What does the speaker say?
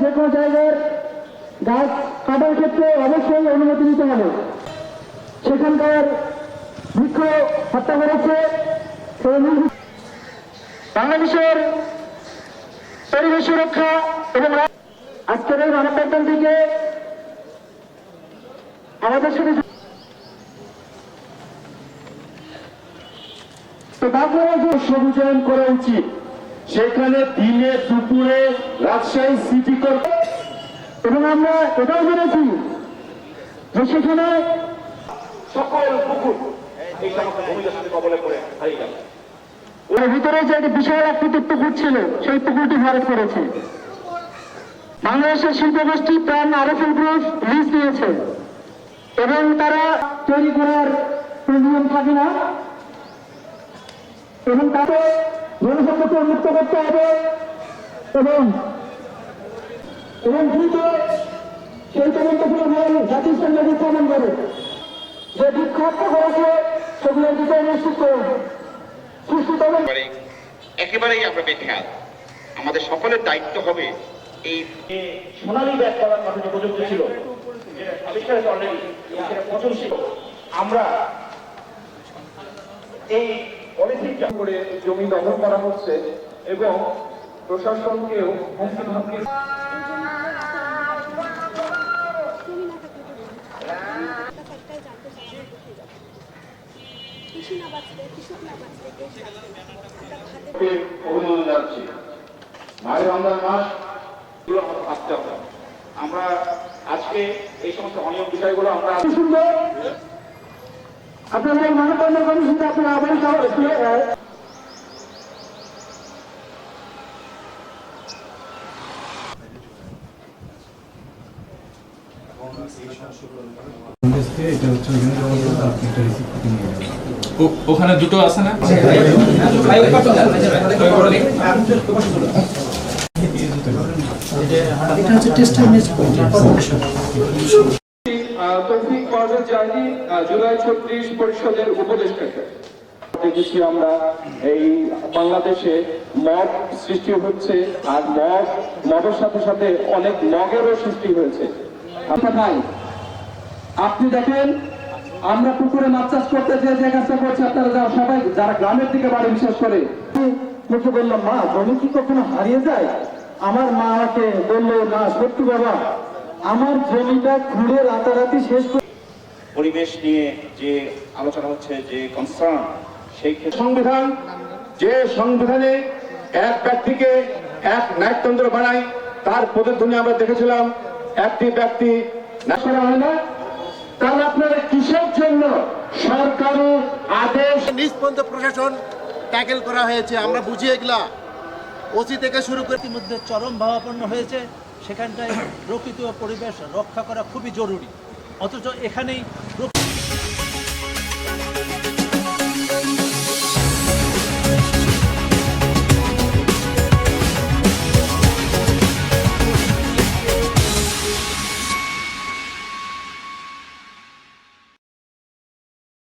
যে কোনো জায়গার গাছ কাটার ক্ষেত্রে অবশ্যই অনুমতি নিতে হবে। সেখানকার বৃক্ষ হত্যা করেছে। বাংলাদেশের পরিবেশ সুরক্ষা এবং আজকের এই মানববন্ধন থেকে সবুজায়ন করা উচিত। সেখানে দিনে, দুপুরে রাজশাহী সিটি এবং আমরা এটাও জেনেছি যে সেখানে সকল পুকুর ভিতরে যে একটি বিশাল আকৃতির পুকুর ছিল, সেই পুকুরটি ভারত করেছে। বাংলাদেশের শিল্প গোষ্ঠী প্রাণ আরফুল গ্রুপ লিজ নিয়েছে এবং তারা তৈরি করার প্রয়োজন থাকে না। এবং তাকে জনসম্পদকে উন্মুক্ত করতে হবে এবং এবং দ্রুত সেই তদন্তগুলো নিয়ে জাতিসংঘ উত্থাপন করে। যে বিক্ষাপ্ত হয়েছে সেগুলো বিচার নিশ্চিত করুন। সুস্থ তদন্ত একেবারেই আমরা বেখেয়াল আমাদের সকলের দায়িত্ব হবে এই সোনালী ব্যাগ করার কথা যে প্রযুক্ত ছিল। আবিষ্কার অলরেডি সেটা পচনশীল আমরা এই পলিথিনটা করে জমি দখল করা হচ্ছে এবং প্রশাসনকেও হুমকি ধামকি অভিনন্দন জানাচ্ছি। ভাই রমজান মাস এগুলো আমাদের আসতে হবে আমরা আজকে এই সমস্ত অনিয়ম বিষয়গুলো আমরা সুন্দর আপনাদের এই কর্মসূচিতে আপনারা আবার সহ- কংগ্রেসকে এটা হচ্ছে ওইখানে জমা দেবো আপনি একটা রিসিভ করে নিয়ে যাবেন ও- তৌফিক পারভেজ জানি জুলাই ছত্রিশ পরিষদের আমরা, এই বাংলাদেশে মগ সৃষ্টি হচ্ছে, আর মগ, মগের সাথে সাথে অনেক মগেরও সৃষ্টি হয়েছে। আচ্ছা ভাই, আপনি দেখেন, আমরা পুকুরে মাছ চাষ করতে যে যে কাজটা করছি, আপনারা যারা সবাই, যারা গ্রামের দিকে বাড়ি, বিশেষ করে বললাম মা, জমি কি কখনো হারিয়ে যায়? আমার মা আমাকে বলল না সত্যি বাবা আমার জমিটা ঘুরে রাতারাতি শেষ পরিবেশ নিয়ে যে আলোচনা হচ্ছে যে কনসার্ন সেই সংবিধান যে সংবিধানে এক ব্যক্তিকে এক ন্যায়তন্ত্র বানায় তার প্রতিধ্বনি আমরা দেখেছিলাম একটি ব্যক্তি করা হয় না। তাহলে আপনারা কিসের জন্য সরকারি আদেশ নিজ পর্যন্ত প্রশাসন ট্যাকেল করা হয়েছে আমরা বুঝি এগুলা ওসি থেকে শুরু করে ইতিমধ্যে চরম ভাবাপন্ন হয়েছে। সেখানটায় প্রকৃত পরিবেশ রক্ষা করা খুবই জরুরি। অথচ এখানেই